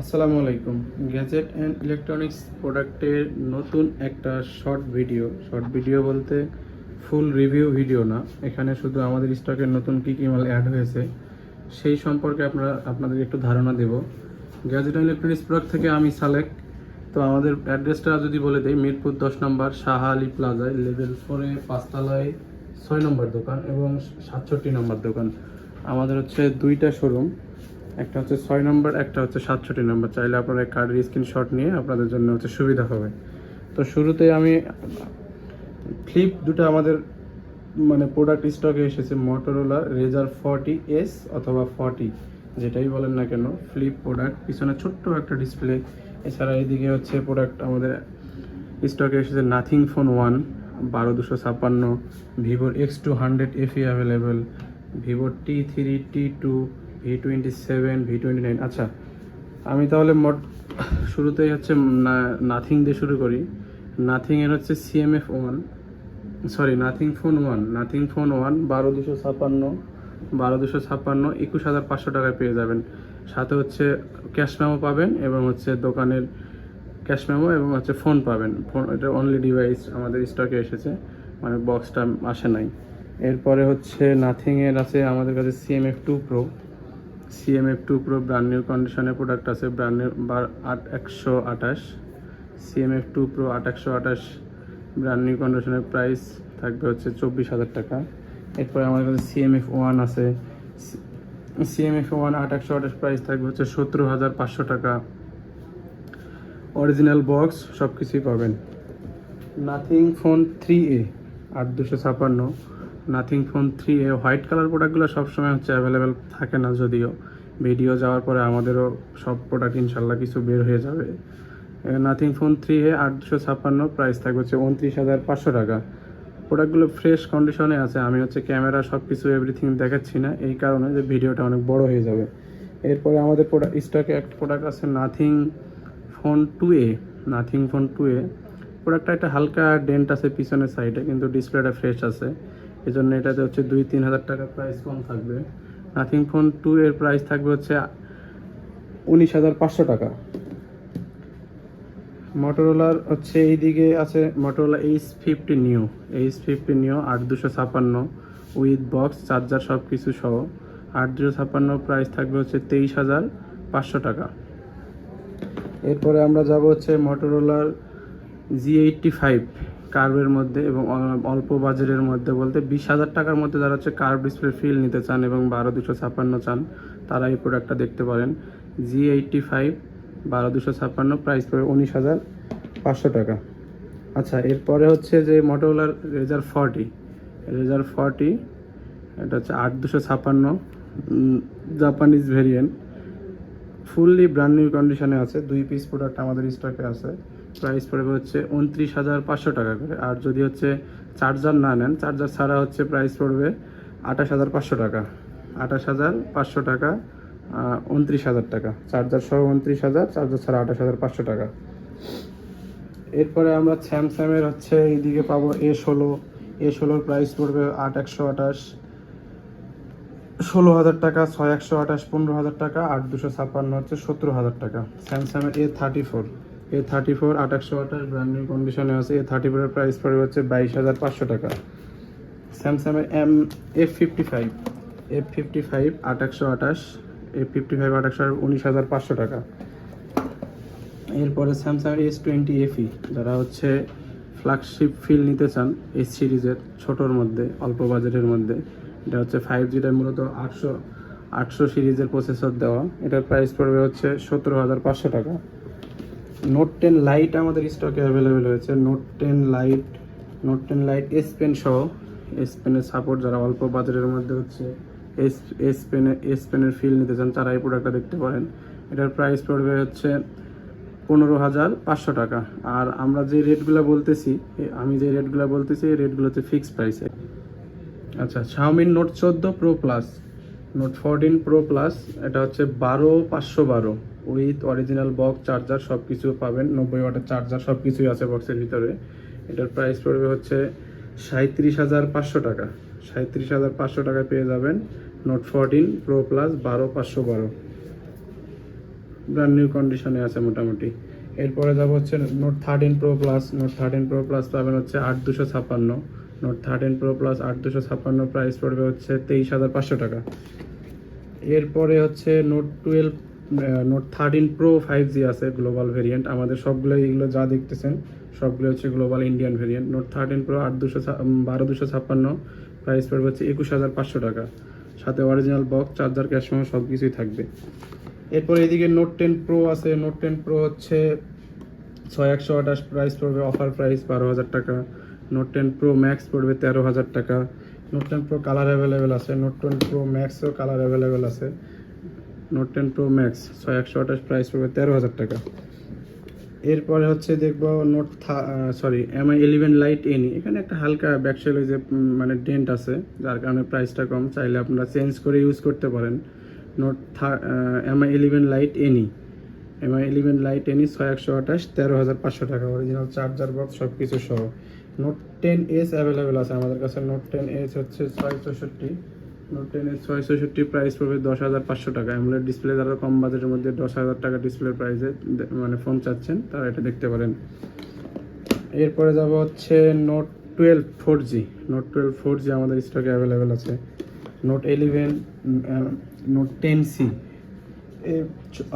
আসসালামু আলাইকুম। Gadget and electronics প্রোডাক্টের নতুন একটা শর্ট ভিডিও শর্ট ভিডিও বলতে ফুল রিভিউ ভিডিও না। এখানে শুধু আমাদের স্টকের নতুন কী কী মাল অ্যাড হয়েছে, সেই সম্পর্কে আপনারা আপনাদের একটু ধারণা দেব। গ্যাজেট অ্যান্ড ইলেকট্রনিক্স প্রোডাক্ট থেকে আমি সালেক তো আমাদের অ্যাড্রেসটা যদি বলে দিই, মিরপুর দশ নম্বর শাহ আলী প্লাজায় লেভেল ফোরে পাঁচতলায় ছয় নম্বর দোকান এবং সাতষট্টি নম্বর দোকান। আমাদের হচ্ছে দুইটা শোরুম একটা হচ্ছে ছয় নম্বর একটা হচ্ছে সাতষট্টি নম্বর চাইলে আপনারা কার্ডের স্ক্রিনশট নিয়ে আপনাদের জন্য হচ্ছে সুবিধা হবে। তো শুরুতে আমি ফ্লিপ দুটো আমাদের মানে প্রোডাক্ট স্টকে এসেছে মোটরোলা রেজার ফর্টি এস অথবা ফর্টি যেটাই বলেন না কেন ফ্লিপ প্রোডাক্ট পিছনে ছোট্ট একটা ডিসপ্লে এছাড়া এদিকে হচ্ছে প্রোডাক্ট আমাদের স্টকে এসেছে নাথিং ফোন ওয়ান বারো দুশো ছাপ্পান্ন ভিভোর X two hundred FE available ভিভোর T three T two V twenty seven V twenty nine আচ্ছা আমি তাহলে মোট শুরুতেই হচ্ছে নাথিং দিয়ে শুরু করি। নাথিংয়ের হচ্ছে CMF one sorry Nothing phone one Nothing phone one বারো দুশো ছাপ্পান্ন, বারো দুশো ছাপ্পান্ন, একুশ হাজার পাঁচশো টাকায় পেয়ে যাবেন। সাথে হচ্ছে ক্যাশ মেমো পাবেন এবং হচ্ছে দোকানের ক্যাশ মেমো এবং হচ্ছে ফোন পাবেন। ফোন এটা অনলি ডিভাইস আমাদের স্টকে এসেছে মানে বক্সটা আসে নাই। এরপরে হচ্ছে নাথিংয়ের আছে আমাদের কাছে CMF two pro CMF two pro brand new কন্ডিশনের প্রোডাক্ট আছে ব্র্যান্ড নিউ বার আট একশো আঠাশ। সিএমএফ টু প্রো আট একশো আঠাশ ব্র্যান্ড নিউ কন্ডিশনের প্রাইস থাকবে হচ্ছে চব্বিশ হাজার টাকা। এরপরে আমাদের কাছে সিএমএফ ওয়ান আছে। সিএমএফ ওয়ান আট একশো আঠাশ প্রাইস থাকবে হচ্ছে সতেরো হাজার পাঁচশো টাকা। অরিজিনাল বক্স সব কিছুই পাবেন। নাথিং ফোন থ্রি এ আট দুশো ছাপান্ন। Nothing phone three A white colour প্রোডাক্টগুলো সবসময় হচ্ছে অ্যাভেলেবেল থাকে না যদিও। ভিডিও যাওয়ার পরে আমাদেরও সব প্রোডাক্ট ইনশাল্লাহ কিছু বের হয়ে যাবে। নাথিং ফোন থ্রি এ আট দুশো ছাপ্পান্ন প্রাইস থাকবে হচ্ছে উনত্রিশ হাজার পাঁচশো টাকা। প্রোডাক্টগুলো ফ্রেশ কন্ডিশনে আছে। আমি হচ্ছে ক্যামেরা সব কিছু এভরিথিং দেখাচ্ছি না। এই কারণে যে ভিডিওটা অনেক বড় হয়ে যাবে। এরপরে আমাদের প্রোডাক্ট স্টকে একটা প্রোডাক্ট আছে Nothing phone two A. Nothing phone two A. প্রোডাক্টটা একটা হালকা ডেন্ট আছে পিছনের সাইডে কিন্তু ডিসপ্লেটা ফ্রেশ আছে। এই জন্য এটাতে হচ্ছে দুই, তিন হাজার টাকা প্রাইস কম থাকবে। নাথিং ফোন টু এর প্রাইস থাকবে হচ্ছে উনিশ হাজার পাঁচশো টাকা। মোটরোলার হচ্ছে এইদিকে আছে Motorola H fifty new H fifty new আট দুশো ছাপান্ন উইথ বক্স চার্জার সব কিছু সহ। আট দুশো ছাপ্পান্ন প্রাইস থাকবে হচ্ছে তেইশ হাজার পাঁচশো টাকা। এরপরে আমরা যাব হচ্ছে মোটরোলার জি এইটটি ফাইভ কার্ভের মধ্যে এবং অল্প বাজেটের মধ্যে বলতে বিশ হাজার টাকার মধ্যে যারা হচ্ছে কার্ভ ডিসপ্লে ফিল নিতে চান এবং বারো দুশো ছাপ্পান্ন চান, তারা এই প্রোডাক্টটা দেখতে পারেন। জি এইটটি ফাইভ বারো দুশো ছাপ্পান্ন প্রাইস পড়বে উনিশ হাজার পাঁচশো টাকা। আচ্ছা এরপরে হচ্ছে যে মোটরোলার রেজার ফর্টি রেজার ফর্টি এটা হচ্ছে আট দুশো ছাপ্পান্ন Japanese variant fully brand new কন্ডিশনে আছে, দুই পিস প্রোডাক্ট আমাদের স্টকে আছে। প্রাইস পড়বে হচ্ছে উনত্রিশ হাজার পাঁচশো টাকা করে। আর যদি হচ্ছে চার্জার না নেন চার্জার ছাড়া হচ্ছে প্রাইস পড়বে আঠাশ হাজার পাঁচশো টাকা। আঠাশ হাজার পাঁচশো টাকা উনত্রিশ হাজার টাকা। চার্জার সহ উনত্রিশ হাজার চার্জার ছাড়া আঠাশ হাজার পাঁচশো টাকা। এরপরে আমরা স্যামসাংয়ের হচ্ছে এইদিকে পাবো এ ষোলো। এ ষোলোর প্রাইস পড়বে আট একশো আঠাশ। ষোলো হাজার টাকা, ছয় একশো আঠাশ, পনেরো হাজার টাকা, আট দুশো ছাপ্পান্ন হচ্ছে সতেরো হাজার টাকা। স্যামসাংয়ের A thirty four A thirty four একশো আঠাশ ব্র্যান্ড নিউ কন্ডিশনে আছে। এ থার্টি ফোরের প্রাইস পড়বে হচ্ছে বাইশ হাজার পাঁচশো টাকা। স্যামসাংয়ের M F fifty five F fifty five একশো আঠাশ এফ ফিফটি ফাইভ একশো উনিশ হাজার পাঁচশো টাকা। এরপরে স্যামসাং এস টোয়েন্টি এফি যারা হচ্ছে ফ্ল্যাগশিপ ফিল নিতে চান এই সিরিজের ছোটোর মধ্যে, অল্প বাজেটের মধ্যে, এটা হচ্ছে ফাইভ জিটা মূলত আটশো আটশো সিরিজের প্রসেসর দেওয়া। এটার প্রাইস পড়বে হচ্ছে সতেরো হাজার পাঁচশো টাকা। নোট টেন লাইট আমাদের স্টকে অ্যাভেলেবেল হয়েছে। Note ten lite note ten lite S pen সহ এস পেনের সাপোর্ট যারা অল্প বাজারের মধ্যে হচ্ছে এস এস পেনের এস পেনের ফিল নিতে চান, তারা এই প্রোডাক্টটা দেখতে পারেন। এটার প্রাইস পড়বে হচ্ছে পনেরো হাজার পাঁচশো টাকা। আর আমরা যে রেটগুলো বলতেছি আমি যে রেটগুলো বলতেছি, এই রেটগুলো হচ্ছে ফিক্স প্রাইসে আচ্ছা শাওমির নোট চোদ্দ pro plus note fourteen pro plus এটা হচ্ছে বারো পাঁচশো বারো। উইথ অরিজিনাল বক্স, চার্জার সব কিছু পাবেন। নব্বই ওয়াটের চার্জার সব কিছুই আছে বক্সের ভিতরে। এটার প্রাইস পড়বে হচ্ছে সাঁত্রিশ হাজার পাঁচশো টাকা। সাঁত্রিশ হাজার পাঁচশো টাকায় পেয়ে যাবেন নোট ফোরটিন প্রো প্লাস বারো পাঁচশো বারো। ব্র্যান্ড নিউ কন্ডিশনে আছে মোটামুটি। এরপরে যাব হচ্ছে note thirteen pro plus note thirteen pro plus পাবেন হচ্ছে আট দুশো ছাপ্পান্ন। নোট থার্টিন প্রো প্লাস আট দুশো ছাপ্পান্ন প্রাইস পড়বে হচ্ছে তেইশ হাজার পাঁচশো টাকা। এরপরে হচ্ছে note twelve note thirteen pro five G আছে গ্লোবাল ভেরিয়েন্ট আমাদের সবগুলো এগুলো যা দেখতেছেন সবগুলো হচ্ছে global Indian variant note thirteen pro আট দুশো বারো দুশো ছাপ্পান্ন। প্রাইস পড়বে হচ্ছে একুশ হাজার পাঁচশো টাকা। সাথে অরিজিনাল বক্স চার্জার ক্যাশ সহ সব কিছুই থাকবে। এরপরে এদিকে নোট টেন প্রো আছে। নোট টেন প্রো হচ্ছে ছয় একশো আঠাশ। প্রাইস পড়বে অফার প্রাইস বারো হাজার টাকা। নোট টেন প্রো ম্যাক্স পড়বে তেরো হাজার টাকা। Note ten pro colour available আছে। নোট টেন প্রো ম্যাক্সও কালার অ্যাভেলেবেল আছে। নোট টেন প্রো ম্যাক্স ছয় একশো আঠাশ প্রাইস পড়বে তেরো হাজার টাকা। এরপরে হচ্ছে দেখব নোট থা sorry MI eleven lite NE এখানে একটা হালকা ব্যাকসেল যে মানে ডেন্ট আছে, যার কারণে প্রাইসটা কম। চাইলে আপনারা চেঞ্জ করে ইউজ করতে পারেন। নোট থা MI eleven lite NE MI eleven lite NE ছয় একশো আঠাশ, তেরো হাজার পাঁচশো টাকা। অরিজিনাল চার্জার বক্স সব কিছু সহ। নোট টেন এস অ্যাভেলেবেল আছে আমাদের কাছে। নোট টেন এস হচ্ছে ছয় চৌষট্টি। নোট টেন এস ছয় চৌষট্টি প্রাইস পড়বে দশ হাজার পাঁচশো টাকা। অ্যামুলেট ডিসপ্লে যারা কম বাজেটের মধ্যে দশ হাজার টাকা ডিসপ্লে প্রাইসে মানে ফোন চাচ্ছেন, তারা এটা দেখতে পারেন। এরপরে যাব হচ্ছে note twelve four G note twelve four G আমাদের স্টকে অ্যাভেলেবেল আছে। Note eleven note ten C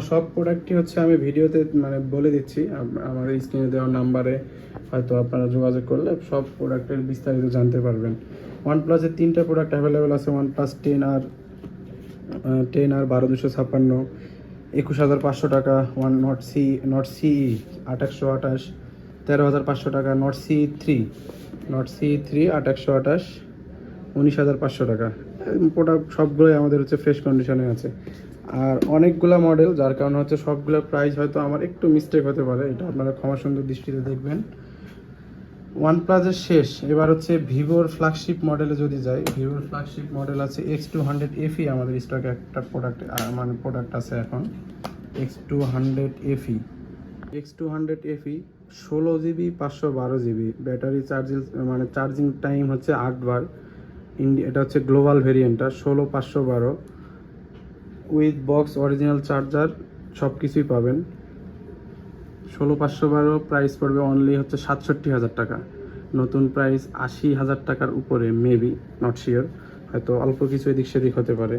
সব প্রোডাক্টই হচ্ছে আমি ভিডিওতে মানে বলে দিচ্ছি। আম- আমার স্ক্রিনে দেওয়া নাম্বারে হয়তো আপনারা যোগাযোগ করলে সব প্রোডাক্টের বিস্তারিত জানতে পারবেন। ওয়ান প্লাসের তিনটা প্রোডাক্ট অ্যাভেলেবেল আছে one plus ten R ten R বারো দুশো ছাপ্পান্ন, একুশ হাজার পাঁচশো টাকা ওয়ান নট সি নট সিই আঠাশশো আঠাশ, তেরো হাজার পাঁচশো টাকা Nord C three Nord C three আঠাশশো আঠাশ, উনিশ হাজার পাঁচশো টাকা। প্রোডাক্ট সবগুলোই আমাদের হচ্ছে ফ্রেশ কন্ডিশনে আছে। আর অনেকগুলা মডেল যার কারণে হচ্ছে সবগুলো প্রাইস হয়তো আমার একটু মিস্টেক হতে পারে, এটা আপনারা ক্ষমা সুন্দর দৃষ্টিতে দেখবেন। ওয়ান প্লাসের শেষ, এবার হচ্ছে ভিভোর ফ্ল্যাগশিপ মডেলে যদি যাই, ভিভোর ফ্ল্যাগশিপ মডেল আছে এক্স টু হান্ড্রেড এফি আমাদের স্টকে একটা প্রোডাক্ট মানে প্রোডাক্ট আছে এখন X two hundred FE X two hundred FE ষোলো জিবি পাঁচশো বারো জিবি ব্যাটারি চার্জিং মানে চার্জিং টাইম হচ্ছে আটবার। ইন্ডি এটা হচ্ছে গ্লোবাল ভেরিয়েন্টটা ষোলো, পাঁচশো বারো। উইথ বক্স অরিজিনাল চার্জার সব কিছুই পাবেন। ষোলো পাঁচশো বারো প্রাইস পড়বে অনলি হচ্ছে সাতষট্টি হাজার টাকা। নতুন প্রাইস আশি হাজার টাকার উপরে মেবি নট শিওর হয়তো অল্প কিছু এদিক সেদিক হতে পারে।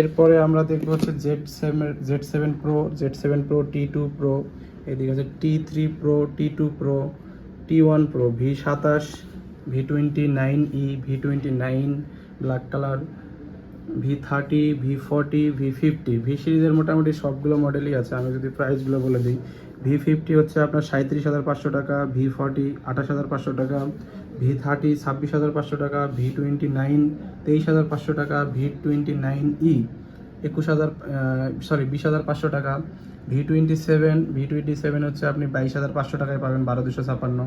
এরপরে আমরা দেখব হচ্ছে Z seven Z seven pro Z seven pro T two pro এদিকে আছে T three pro T two pro T one pro V সাতাশ V twenty nine E V twenty nine black colour V thirty V forty V fifty V সিরিজের মোটামুটি সবগুলো মডেলই আছে। আমি যদি প্রাইসগুলো বলে দিই ভি ফিফটি হচ্ছে আপনার সাঁত্রিশ হাজার পাঁচশো টাকা ভি ফর্টি আঠাশ হাজার পাঁচশো টাকা ভি থার্টি ছাব্বিশ হাজার পাঁচশো টাকা ভি টোয়েন্টি নাইন তেইশ হাজার পাঁচশো টাকা ভি টোয়েন্টি নাইন ই একুশ হাজার সরি বিশ হাজার পাঁচশো টাকা V twenty seven V twenty seven হচ্ছে আপনি বাইশ হাজার পাঁচশো টাকায় পাবেন, বারো দুশো ছাপান্ন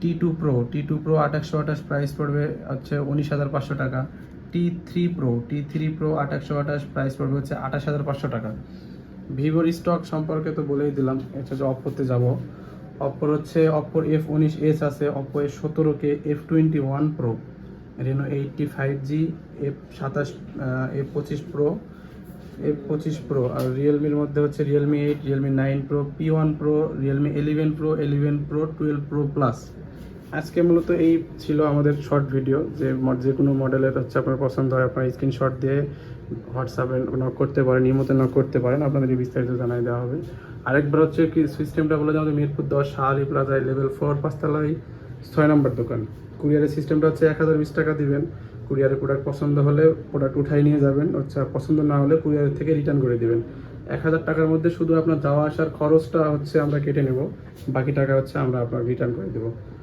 T two pro T two pro আঠাশশো আঠাশ প্রাইস পড়বে হচ্ছে উনিশ হাজার পাঁচশো টাকা। T three pro T three pro আঠাশশো আঠাশ প্রাইস পড়বে হচ্ছে আঠাশ হাজার পাঁচশো টাকা। ভিভোর স্টক সম্পর্কে তো বলেই দিলাম, এটা হচ্ছে অপ্পোতে যাব। অপ্পোর হচ্ছে অপ্পোর এফ উনিশ এস আছে Oppo F সতেরোকে F twenty one pro Reno eight T five G F সাতাশ এফ পঁচিশ প্রো এফ পঁচিশ প্রো আর রিয়েলমির মধ্যে হচ্ছে Realme eight Realme nine pro P one pro Realme eleven pro eleven pro twelve pro plus আজকে মূলত এই ছিল আমাদের শর্ট ভিডিও যে যে কোনো মডেলের হচ্ছে আপনার পছন্দ হয়, আপনার স্ক্রিনশট দিয়ে হোয়াটসঅ্যাপে নক করতে পারেন ইমোতে নক করতে পারেন আপনাদের বিস্তারিত জানাই দেওয়া হবে। আরেকবার হচ্ছে কি সিস্টেমটা বলে যে মিরপুর দশ, শাহালি প্লাজায় লেভেল ফোর পাঁচতলায় ছয় নম্বর দোকান। কুরিয়ারের সিস্টেমটা হচ্ছে এক হাজার বিশ টাকা দিবেন। কুরিয়ারের প্রোডাক্ট পছন্দ হলে প্রোডাক্ট উঠাই নিয়ে যাবেন, হচ্ছে পছন্দ না হলে কুরিয়ারের থেকে রিটার্ন করে দেবেন। এক হাজার টাকার মধ্যে শুধু আপনার যাওয়া আসার খরচটা হচ্ছে আমরা কেটে নেব, বাকি টাকা হচ্ছে আমরা আপনার রিটার্ন করে দেবো।